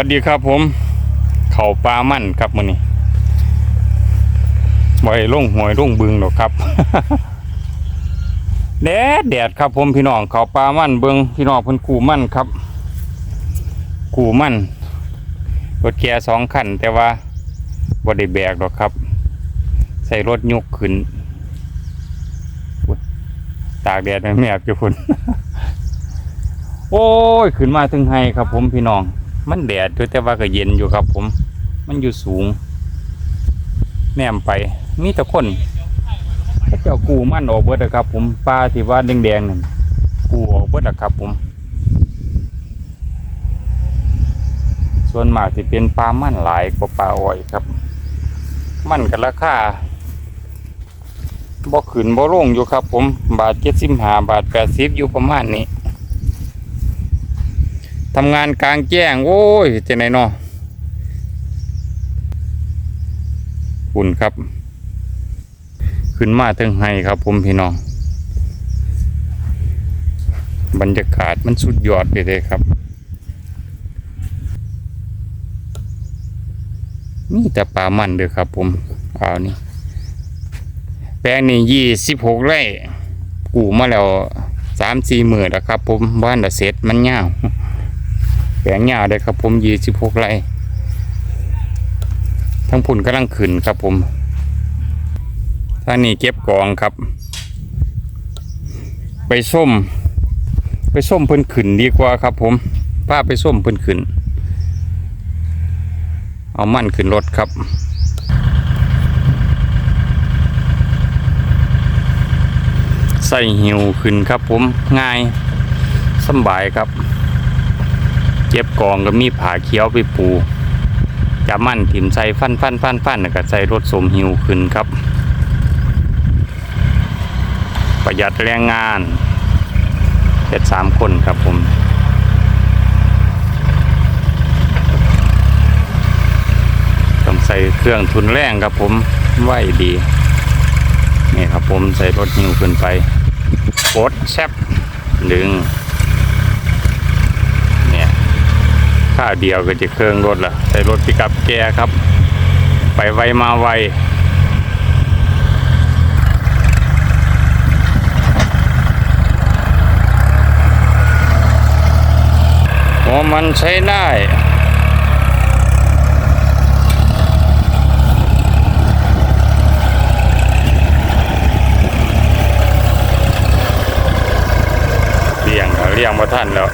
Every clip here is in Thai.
บัดดีครับผม เข่าปลามั่นครับมื้อนี้ให้ลงหวยลงบึงหรอกครับ แดดแดดครับผมพี่น้องเข่าปลามั่นเบิงพี่น้องเพิ่นกูมั่นครับ กูมั่นรถแกสองคันแต่ว่าบ่ได้แบกหรอกครับ ใส่รถยกขึ้น ตากแดดแม่บอยู่พุ่นโอ้ย ขึ้นมาถึงไห้ครับผมพี่น้อง มันแดดอยู่แต่ว่าก็เย็นอยู่ครับ ผม มันอยู่สูง แนมไป มีแต่คนเขาเจ้ากูมันออกเบิดนะครับ ผมปลาที่ว่าแดงๆนั่นกูออกเบิดนะครับ ผม ส่วนมากที่เป็นปลามันหลายกว่าปลาอ้อยครับ มันกันราคาบ่ขึ้นบ่ลงอยู่ครับ ผม บาทเจ็ดสิบห้าบาทแปดสิบอยู่ประมาณนี้ ทำงานกลางแจ้ง โอ้ยจะไหนเนาะคุณครับ ขึ้นมาถึงไห้ครับ ผมพี่น้อง บรรยากาศมันสุดยอดไปเลยครับนี่แต่ปลามันเด้อครับ ผมเอานี่แปลงนี่ยี่สิบหกไร่กูมาแล้วสามสี่หมื่นแล้วครับ ผมบ้านละเสร็จมันยา ลงยาวเลยครับผมยี่สิบหกไร่ทั้งพุ่นกำลังขึ้นครับผมท่างนี้เก็บกองครับ ไปส้ม ไปส้มเพิ่นขึ้นดีกว่าครับผมพาไปส้มเพิ่นขึ้น เอามั่นขึ้นรถครับใส่หิวขึ้นครับผมง่ายสบายครับ เก็บกองก็มีผาเขียวไปปูจะมั่นถิ่มใส่ฟันฟันฟันฟันก็ใส่รถสมหิวขึ้นครับ ประหยัดแรงงานเจ็ดสามคนครับผมต้องใส่เครื่องทุนแรงครับผมไหวดีนี่ครับผมใส่รถหิวขึ้นไปกดแซบดึง เนี่ย ข้าวเดียวก็จะเครื่องรถละใส่รถปิกับแกครับ ไปไวมาไวโอ้มันใช้ได้เลี้ยงแล้วเลี้ยงมาท่านแล้ว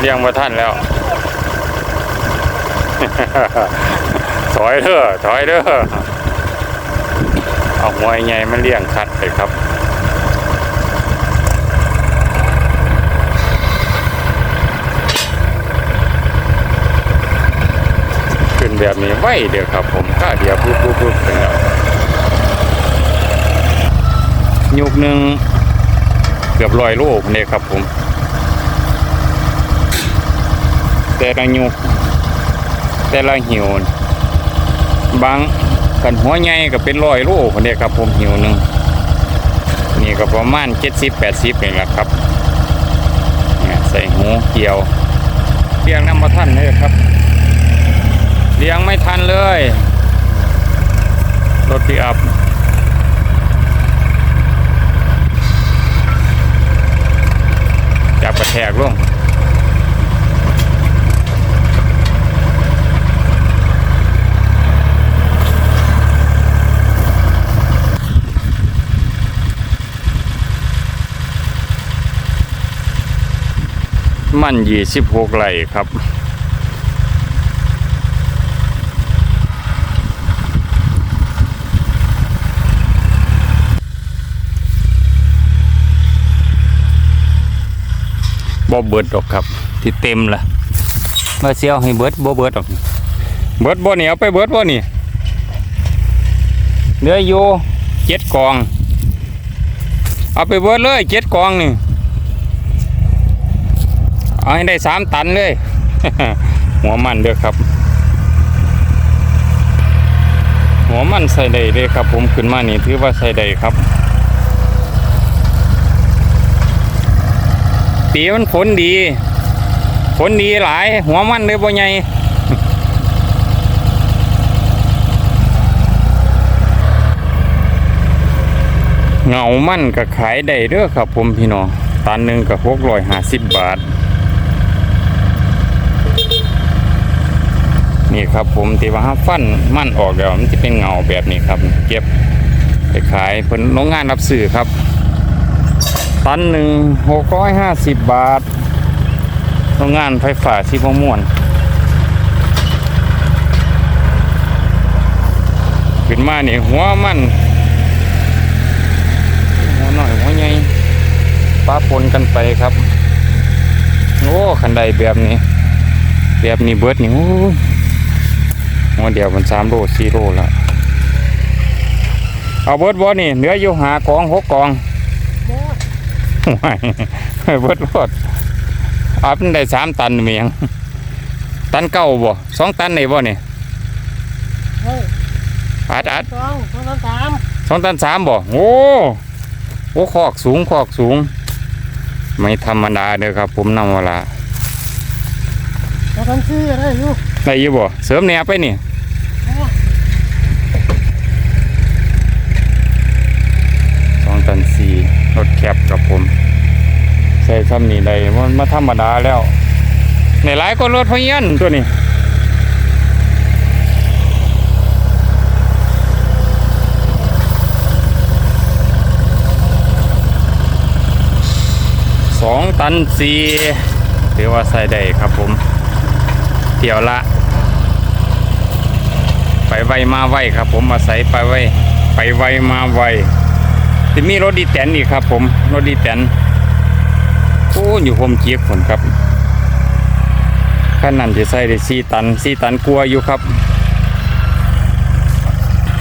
เลี้ยงมาท่านแล้ว ถอยเด้อถอยเด้อเอาหัวใหญ่มันเลี้ยงคัดเลยครับขึ้นแบบนี้ไว้เดี๋ยวครับ ผมข้าเดียวปุ๊บปุ๊บปุ๊บขึ้นแล้วยุกหนึ่งเกือบร้อยโลเนี่ยครับผม แต่ละยุก แต่ละหิวนบางกันหัวใหญ่ก็เป็นร้อยโลเนี่ยครับผมหิวหนึ่งนี่ก็ประมาณเจ็ดสิบแปดสิบนี่แหละครับเนี่ยใส่หูเกี่ยวเลี้ยงน้ำมาท่านเลยครับเลี้ยงไม่ทันเลยรถปีอัพจับกระแทกลง มันยี่สิบหกไหลครับบ่เบิดดอกครับ ที่เต็มละเมื่อเซียวให้เบิดบ่เบิดดอก เบิดบ่นี่เอาไปเบิดบ่นี่เหลืออยู่เจ็ดกอง เอาไปเบิดเลยเจ็ดกองนี่ เอาให้ได้สามตันเลย หัวมันเด้อครับ หัวมันใส่ได้เลยครับ ผมขึ้นมานี่ถือว่าใส่ได้ครับปีมันฝนดีผลดีหลาย หัวมันเลยบ่ใหญ่เงามันก็ขายได้เด้อครับ ผมพี่น้องตันหนึ่งก็หกร้อยห้าสิบบาท นี่ครับผมที่ว่าฟันมันออกแล้วมันจะเป็นเงาแบบนี้ครับ เก็บไปขายเพิ่นโรงงานรับซื้อครับ ตันหนึ่งหกร้อยห้าสิบบาทโรงงานไฟฟ้าชีพม่วนขึ้นมานี่หัวมันหัวหน่อยหัวใหญ่ป้าปนกันไปครับ โอ้ขันใดแบบนี้ แบบนี้เบิดนี่ โอ้ยหัวเดียวมันสามโลสี่โลแล้วเอาเบิดบ่นี่เหลืออยู่หากองหกกองบ่ไม่เบิดรถอัพมันได้สามตันเมียงตันเก้าบ่สองตันไหนบ่นี่เฮ้ยอัดอัดสองสองสามสามสองตันสามบ่โอ้โอ้คอกสูงคอกสูง ไม่ธรรมดาเด้อครับ ผมนำเวลาสองสามสี่ได้อยู่ได้อยี่บ่เสริมแหนวไปนี่ บ่ สองตันสี่ รถแคบกับผม ใส่ซ้ำนี่ได้มันมาธรรมดาแล้วในหลายก็รถพยนตัวนี้สองตันสี่ถือว่าใส่ได้ครับผมเที่ยวละ ไปไวมาไวครับผมมาใส่ไปไวไปไวมาไว จะมีรถดีแตนอีกครับ ผมรถดีแตนโอ้อยู่ผมเกียกผลครับขั้นนั้นจะใส่ได้สี่ตันสี่ตันกลัวอยู่ครับ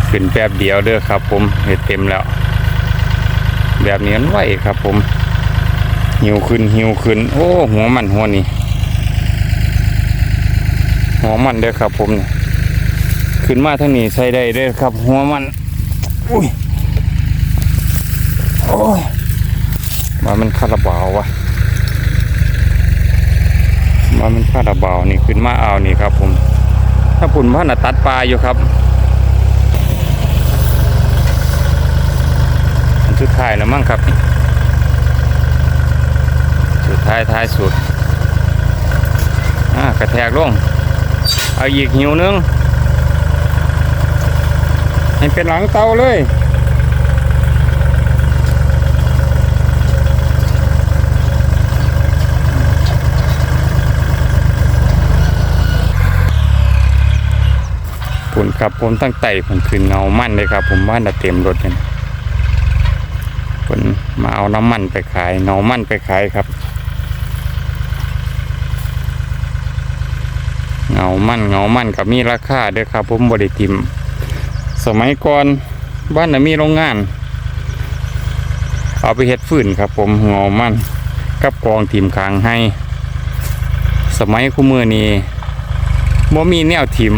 ขึ้นแป๊บเดียวเด้อครับ ผมเห็ดเต็มแล้ว แบบนี้มันไหวครับ ผมหิวขึ้นหิวขึ้น โอ้ หัวมันหัวนี่หัวมันเด้อครับ ผมขึ้นมาทางนี้ใส่ได้เด้อครับ หัวมัน อุ้ย ยมามันคาราบาววะมามันคาราบาวนี่ขึ้นมาเอานี่ครับ ผม ถ้าผุนพันน่ะตัดปลาอยู่ครับอันสุดท้ายแล้วมั้งครับ สุดท้ายท้ายสุดอ่ากระแทกลงเอาอีกหิวนึงให้เป็นหลังเตาเลย ผลครับผมตั้งไต่ผลขึ้นเงามั่นเลยครับ ผมบ้านน่ะเต็มรถกันผลมาเอาน้ำมันไปขายเงามั่นไปขายครับ เงามั่นเงามั่นกับมีราคาเด้อครับ ผมบริติม สมัยก่อนบ้านน่ะมีโรงงาน เอาไปเฮ็ดฟืนครับ ผมเงามั่นกับกองทีมคางให้ สมัยคู่มือนี้บ่มีแนวทิม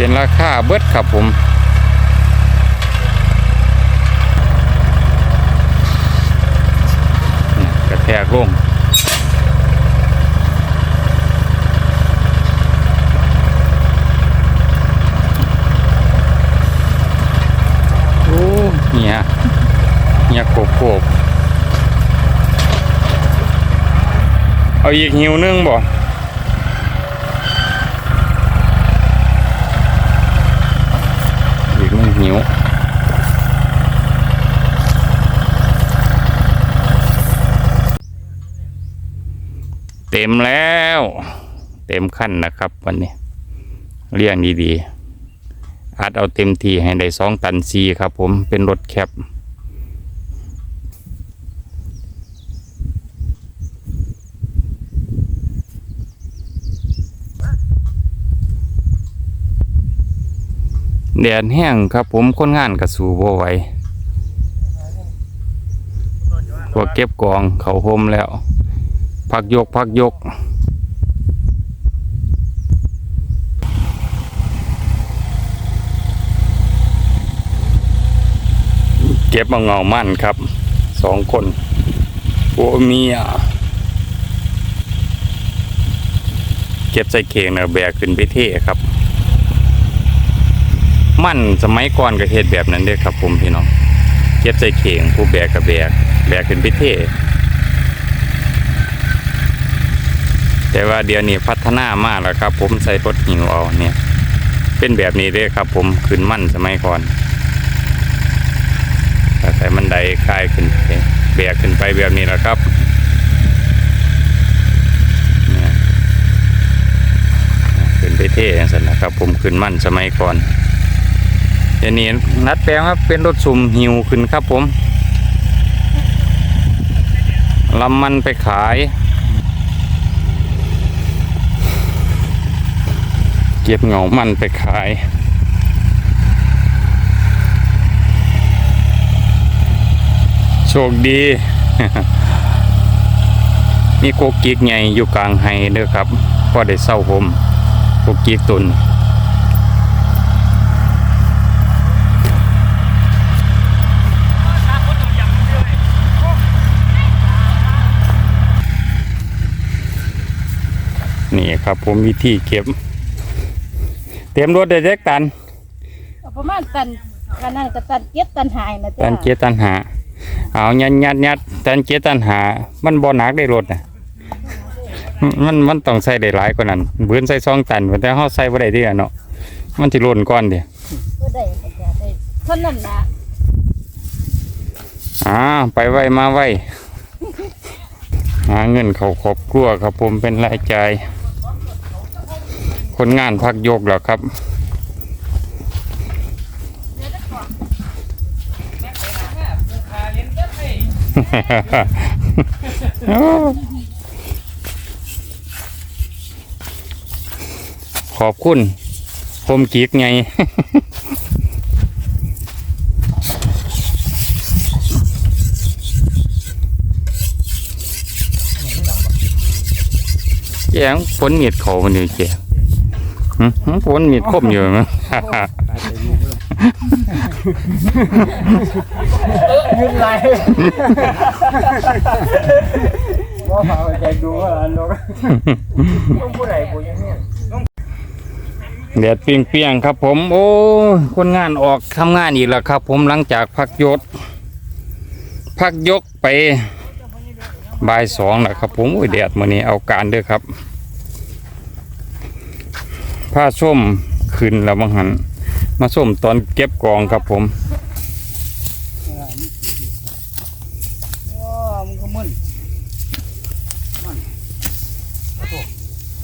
เป็นราคาเบิดครับผมเนี่ยกระแทกลงโอ้เหียเหียโกบโกบเอาอีกหิวนึงบ่อีกหนึงหิว เต็มแล้ว เต็มขั้นนะครับวันนี้เลี้ยงดีๆอาจเอาเต็มทีให้ได้สองตันซีครับผมเป็นรถแคปแดดแห้งครับผมคนงานกระสูบ่ไหวพวกเก็บกองเขาโฮมแล้ว พักยกพักยก เก็บมาเงามั่นครับสองคนผัวเมียเก็บใส่เข่งแล้วแบกขึ้นไปเทครับ มั่นสมัยก่อนก็เฮ็ดแบบนั้นเด้ครับผมพี่น้องเก็บใส่เข่งผู้แบกก็แบกแบกขึ้นไปเท แต่ว่าเดี๋ยวนี้พัฒนามากแล้วครับ ผมใส่รถหิวเอาเนี่ย เป็นแบบนี้เลยครับ ผมขึ้นมั่นสมัยก่อนแต่ใส่มันไดคลายขึ้นไปแบกขึ้นไปแบบนี้แหละครับขึ้นไปเท่อย่างนั้นนะครับ ผมขึ้นมั่นสมัยก่อนเดี๋ยวนี้นัดแปลงครับเป็นรถสุ่มหิวขึ้นครับผมลำมันไปขาย เก็บเงามันไปขายโชคดี มีโกกิกใหญ่อยู่กลางไฮเด้อครับพอได้เศร้าผมโกกิกตุนนี่ครับผมวิธีเก็บ ตรียมรถเด็กตันเอาประมาณตันกันนั่นก็ตันเก็ดตันหายนะจ๊ะตันเกียร์ตันหาเอายัดยัดยัดตันเกียร์ตันหา มันบ่หนักได้รถนะมันมันต้องใส่ได้หลายกว่านั้นเบือนใส่ซองตันแต่เฮาใส่บ่ได้เดียวเนาะมันสิหล่นก่อนเดิก็ได้ก็จะได้เท่านั้นละอ่าไปไวมาไวหาเงินเขาครอบครัวครับผมเป็นรายจ่าย คนงานพักยกแล้วครับขอบคุณผมกีกไงแจ้งฝนมีดเขามันอยู่แจ้ งหึหึฝนมีดคมอยู่มั้งยืนไหลว่าพาไปแจกดูว่าอันนกต้องผู้ใดผู้ยังเนี่ยแดดเปรียงๆครับ ผมโอ้คนงานออกทำงานอีกแล้วครับ ผมหลังจากพักยศพักยกไปบ่ายสองแล้วครับ ผมโอ้ยแดดมื้อนี้เอาการเด้อครับ ผ้าส้มขึ้นแล้วบางหัน มาส้มตอนเก็บกองครับผมว้ามันก็มึนมัน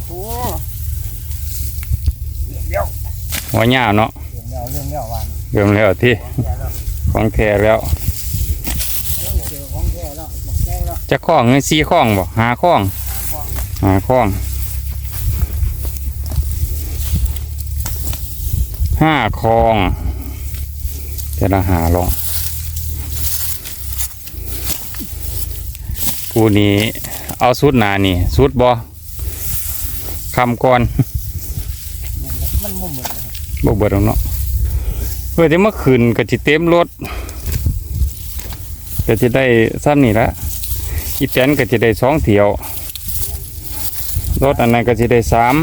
โอ้เดี๋ยวหัวหญ้าเนาะเดี๋ยวเรื่องเดี๋ยววันเริ่มแล้วที่ของแก่แล้วของแท้แล้วต้องเจอของแก่แล้วบอกแก่แล้วจะคล้องเงินซีคล้องบ่หาคล้อง หาคล้อง ห้าคลองแต่ละหาลองกูนี้เอาสุดหนานี่สุดบอคำก่อนมันมุ่งหมดเลยครับบ่เบิดหรอกเนาะเพื่อที่เมื่อคืนก็จิเต็มรถก็จะได้ซ้ำนี่ละอีแตนก็จะได้สองเที่ยวรถอันนั้นก็จะได้สาม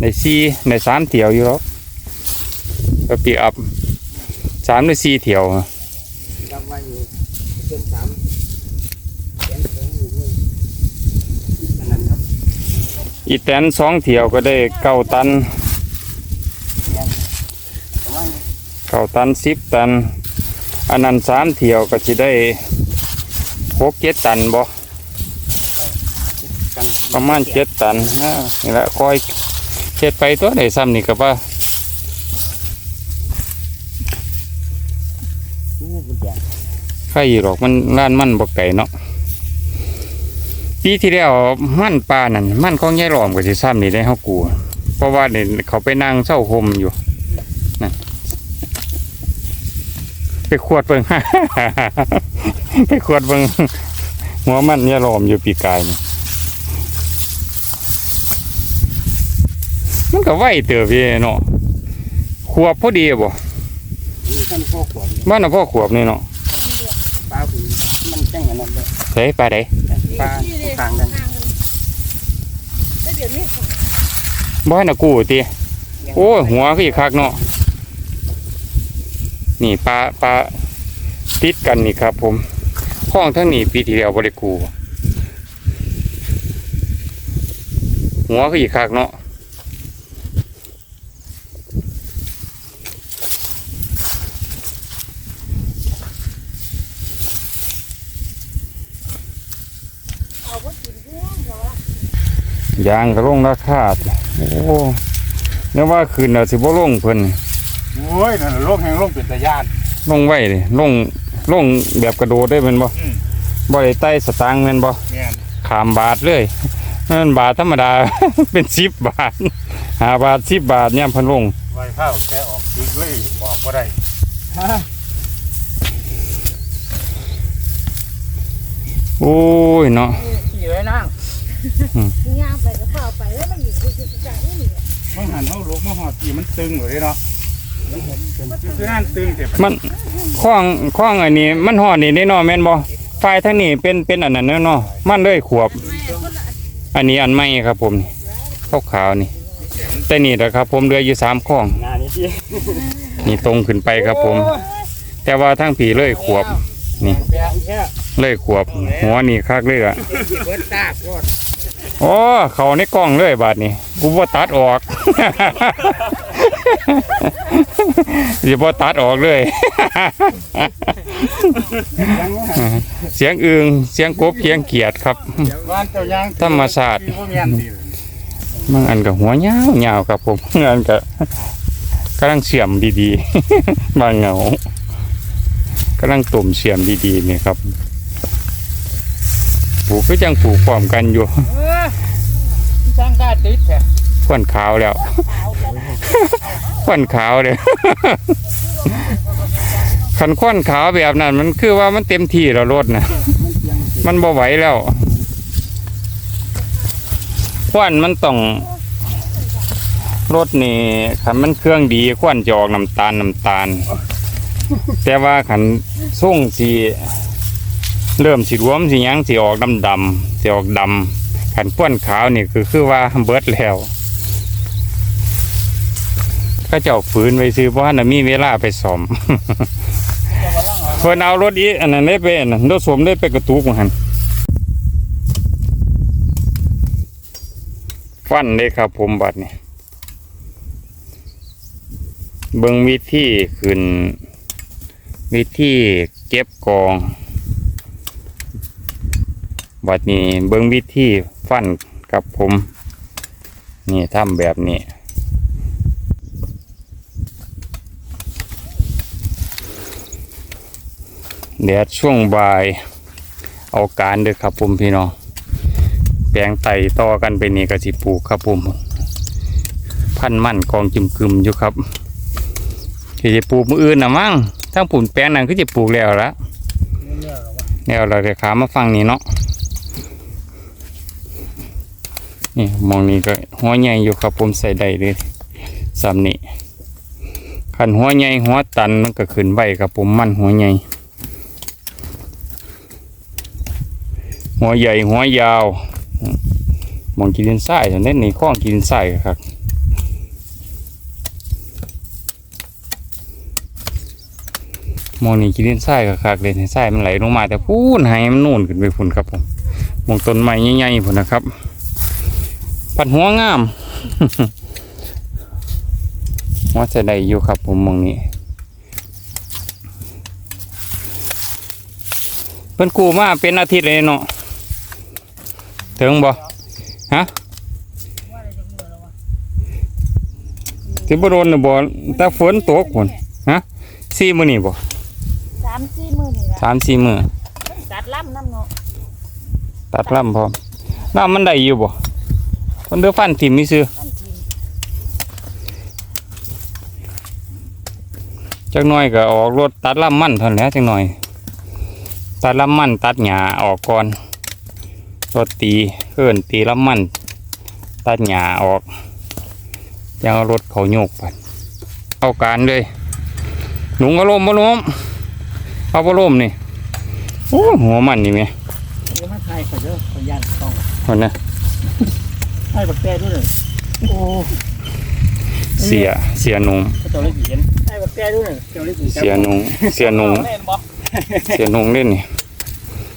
ได้สี่ได้สามเที่ยวอยู่แล้ว ก็ปีอัพสามได้สี่เที่ยวจำไว้อยู่เกินสามอีแตนสองเที่ยวก็ได้เก้าตันเก้าตันสิบตัน อันนั้นสามเที่ยวก็จะได้หกเจ็ดตันบ่ประมาณเจ็ดตันนะนี่แหละคอยเฮ็ดไปตัวได้ซ้ำนี่ก็ว่า อู้บุญแจ ใครหรอกมันร้านมันบ่ไก่เนาะปีที่แล้วมันปลานั่นมันของยายหลอมก็สิซ้ำนี่ได้เฮากูเพราะว่าเนี่ยเขาไปนั่งเศร้าห่มอยู่นั่นไปขวดเบิ่ง ไปขวดเบิ่งหัวมันยายหลอมอยู่ปีกายนี่มันก็ไหวเติบอยู่เนาะขวบพอดีบ่นี่ท่านพ่อขวบบ้านน่ะพ่อขวบนี่เนาะ ปลาผืนมันแจ้ งอันนั้นเลยเฮ้ยไปไดปลาทางกันแต่เดี๋ยวนี้บ่ให้น่ะกูติโอ้ยหัวคืออีกคักเนาะนี่ปลาปลาติดกันนี่ครับ ผมห้องทั้งนี้ปีที่แล้วบ่ได้กู้หัวคืออีกคักเนาะ เอาบ่กินเรื่องเหรอวะ ยางก็ลงราคาติโอ้เนี่ยว่าคืนน่ะสิบ่ลงเพิ่นโอ้ยนั่นโลกแห่งโลกเป็นตะยานลงไว้เลยลงลงแบบกระโดดได้แม่นบ่อืมบ่ได้ไต่สตางค์แม่นบ่แม่นขามบาทเลยนั่นบาทธรรมดา เป็นสิบบาทหาบาทสิบบาทเนี่ยเพันลงไว้ข้าวแกออกอีกเลยออกบ่ได้ฮะโอ้ยเนาะขี่ไว้นั่ง ย่างไปก็เฝ้าไปแล้วมันอยู่คือคือจ่ายนี่นี่มันหันเฮาลกมาหอดขี่มันตึงเลยเนาะคือนั่นตึงเจ็บมันคล้องคล้องอันนี้ มันห่อนี่ได้เนาะแม่นบ่ไฟทั้งนี้เป็นเป็นอันนั้นเนาะเนาะมันเลยขวบ อันนี้อันใหม่ครับผมนี่ขาวๆนี่ แต่นี่แหละครับ ผมเหลืออยู่สามข้องงานนี้ที่นี่ตรงขึ้นไปครับผม แต่ว่าทั้งผีเลยขวบ นี่แบงแค่เลยขวบ หัวนี่คักเลยอะเบิดตากรถ โอ้เขาในกล้องเลยบาดนี้กูบ่ตัดออกสิบ่ตัดออกเลย เสียงอึงเสียงกบเสียงเกียดครับเดี๋ยวบ้านเจ้ายางธรรมชาติที่บ่แม่นดีเลยบางอันก็หัวยาวยาครับผมบางอันก็กำลังเสียมดีๆ บางเหงากำลังตุ่มเสียมดีๆนี่ครับ ปลูกก็จังปลูกพร้อมกันอยู่สร้างได้ติดแท้ควันขาวแล้วควันขาวเลยขันควันขาวแบบนั้น มันคือว่ามันเต็มที่แล้วรถนะมันบ่ไหวแล้วควันมันต้องรถนี่ขันมันเครื่องดีควันจะออกน้ำตาลน้ำตาล แต่ว่าขันส่งสี เริ่มสีรวมสียังสีออกดำดำสีออกดำขันควันขาวนี่คือคือว่าเบิดแล้วก็เจ้าฝืนไปซื้อเพราะน่ะมีเวลาไปสอมเพิ่นเอารถอีอันนั้นได้ไปอันนั้นรถสวมได้ไปกระตุกหันฟันเลยครับผมบัดนี่เบิ่งวิธีขึ้นวิธีเก็บกอง บัดนี้เบิ่งวิธีฟันกับผม นี่ทำแบบนี้แดดช่วงบ่าย เอาการเด้อครับผมพี่น้องแปลงไต่ต่อกันไปนี่ก็สิปลูกครับผม พันมั่นกองจิมกึมอยู่ครับที่จะปลูกมืออื่นนะมั้งทั้งปุ่นแปลงนั้นก็จะปลูกแล้วละแล้วเราจะขามาฟังนี่เนาะ นี่มองนี่ก็หัวใหญ่อยู่ครับผมใส่ได้เลยสามนี่ขันหัวใหญ่หัวตันมันก็ขึ้นไวครับผมมันหัวใหญ่หัวใหญ่หัวยาว มองกินดินทรายแต่เน้นนี่ข้องกินดินทรายครับมองนี่กินดินทรายครับเลยในทรายมันไหลลงมาแต่พูนให้มันนู่นขึ้นไปพุ่นครับผมมองต้นไม้ใหญ่ๆพุ่นนะครับ ปัดหัวงามหัวจะได้อยู่ครับผมมองนี้เพิ่นกู้มาเป็นอาทิตย์เลยเนาะถึงบ่ฮะที่บ่โดนน่ะบ่แต่ฝนตกพุ่นฮะสี่มื้อนี่บ่สามสี่มื้อนี่ล่ะสามสี่มื้อตัดล่ำน้ำเนาะตัดลำพร้อมลำมันได้อยู่บ่ เพิ่นเดือฟันทิ่มมีซื่อมันกินจักหน่อยก็ออกรถตัดลำมันเท่านั้นแหละจักหน่อย ตัดลำมันตัดหญ้าออกก่อนรถตีเอิ้นตีลำมัน ตัดหญ้าออกยังเอารถเขาโยกไปเอาการเลยหนุงก็ล่มบ่ล้มเอาบ่ล้มนี่โอ้หัวมันนี่แม่เดี๋ยวมาถ่ายขอเด้อขอยันต้องคนนะ ถ่ายบักแต้ด้วยเลยโอ้เสียเสียหนุ่มเจ้าเล็กเห็นไอ้บักแก่ด้วยเจ้าเล็กเสียหนุ่มเสียหนุ่มเล่นบ่เสียหนุ่มเล่นนี่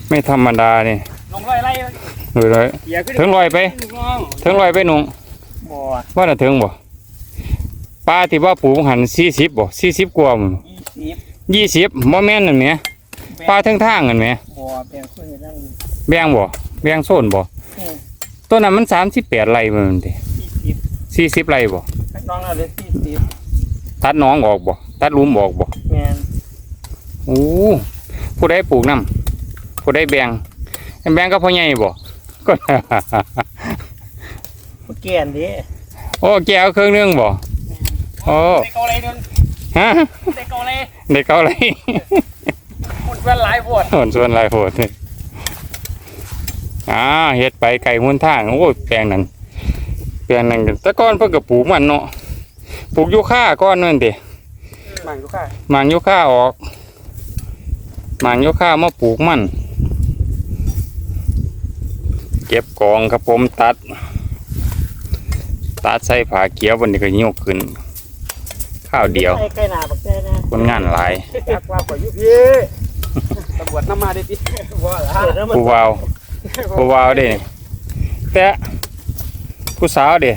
ไม่ธรรมดานี่น้องไล่ไล่เลยเลยอย่าขึ้นถึงลอยไปน้องถึงลอยไปหนุ่มบ่ว่าน่ะถึงบ่ปลาที่ว่าปลูกหันสี่สิบบ่สี่สิบกว่าหมึงยี่สิบยี่สิบบ่แม่นนั่นแหมปลาทั้งทางนั่นแหมบ่แบ่งคนนั่งแบ่งบ่แบ่งโซนบ่อืม ตัวนั้นมันสามสิบแปดไร่มันติยี่สิบสี่สิบไร่บ่น้องเอาเลยยี่สิบตัดหน้องออกบ่ตัดหลุมออกบ่แม่นโอ้ผู้ใดปลูกน้ำผู้ใดแบ่งแบ่งก็พ่อใหญ่บ่ก็บักแก่นดิโอ้แกเอาเครื่องนึงบ่ โอ้ ได้เกาเลยนึงฮะได้เกาเลยเด็กเขาอะไรหมดเวลาหลายปวดหนส่วนหลายโหดนี่ อ่าเฮ็ดไปไก่หุ้นทางโอ้ยแปลงนั้นแปลงนั้นก็แต่ก่อนเพิ่นก็ปลูกมันเนาะปลูกยูคาก่อนนั่นติมันอยู่ค่ะหมางยูคาออกหมางยูคามาปลูกมัน เก็บกองครับผมตัด ตัดใส่ผ้าเขียวบนนี้ก็ยกขึ้น ข้าวเดียวใกล้หน้าบักแก่นะคนงานหลายจักว่าข่อยอยู่พี่ตำรวจนำมาดิพี่ว่าล่ะผู้วาว ผู้วาวเด้แต่ผู้สาวเด้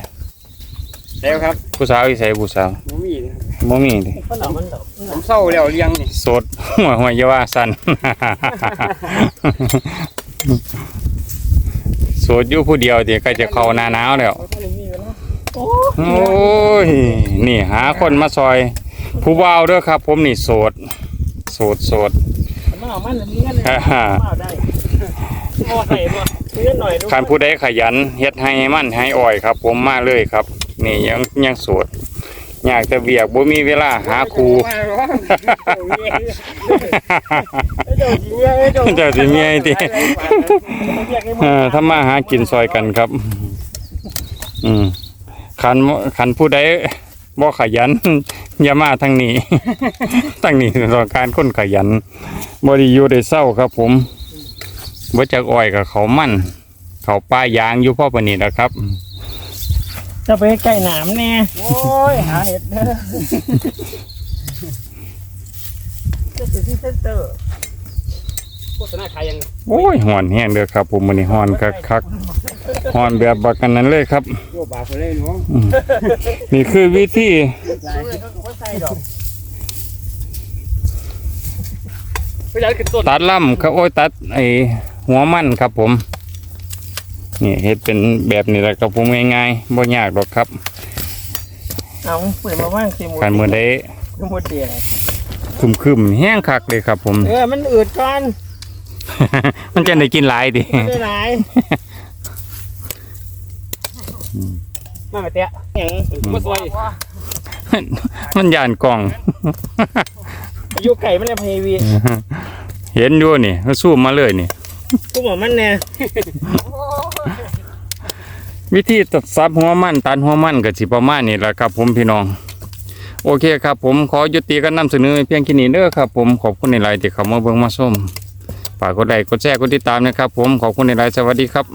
แล้วครับผู้สาวอีใส่ผู้สาวบ่มีนะบ่มีเด้คนน่ะมันผมเศร้าแล้วเลี้ยงนี่โสด หัวหัวอยาว่าสั่น โสดอยู่ผู้เดียวเดี๋ยวก็จะเข้าหน้าหนาวแล้วเขาก็เลยมีกันเนาะโอ้โอ้ย นี่หาคนมาซอย ผู้บ่าวเด้อครับ ผมนี่โสด โสดโสด มันเอามันมีเงินเลยมาได้ พอให้บ่มีเงินหน่อยดูคันผู้ใดขยันเฮ็ดให้มันให้อ่อยครับ ผมมาเลยครับ นี่ยังยังโสดอยากจะเบียกบ่มีเวลาหาครู เจ้าสิเมียไอ้ติ เออทำมาหากินซอยกันครับ อืมคันคันผู้ใดบ่ขยัน อย่ามาทางนี้ ทางนี้ต้องการคนขยันบ่ได้อยู่ได้เศร้าครับผม บ่จักอ้อยกับเขาวมันเขาวป้ายางอยู่พ่อปานนี้แหละครับ จะไปใกล้หนามแน่โอ้ยหาเห็ดเด้อจะไปที่เซ็นเตอร์โฆษณาขายยังโอ้ยฮ้อนแห้งเด้อครับ ผมมื้อนี้ฮ้อนคักๆฮ้อนแบบบักกันนั้นเลยครับโยบาเขาเลยเนาะนี่คือวิธีลายเขาก็ใส่ดอกไปยันขึ้นต้นตัดล่ำครับโอ้ยตัดไอ หัวมันครับผมนี่เฮ็ดเป็นแบบนี้แหละครับผมง่ายๆบ่ยากหรอกครับเอาเปิดมาว่างสิหมดการมือได้หมดเดียวคึมๆแห้งคักเลยครับ ผมเออมันอืดก่อน มันจะได้กินหลายดิไม่ได้หลายมาไปเตะยังมาซอยมันย่านกล่องอยู่ไก่มันเลยพยวีเห็นอยู่นี่เขาสู้มาเลยนี่ กูบอกมันเนี่ยวิธีตัดซับหัวมันตัดหัวมันก็สิประมาณนี้แหละครับ ผมพี่น้อง โอเคครับ ผมขอยุติการนำเสนอเพียงแค่นี้เด้อครับ ผมขอบคุณในไลน์ที่เข้ามาเบิ่งมาส้มฝากกดไลค์กดแชร์กดติดตามนะครับ ผมขอบคุณในไลน์สวัสดีครับ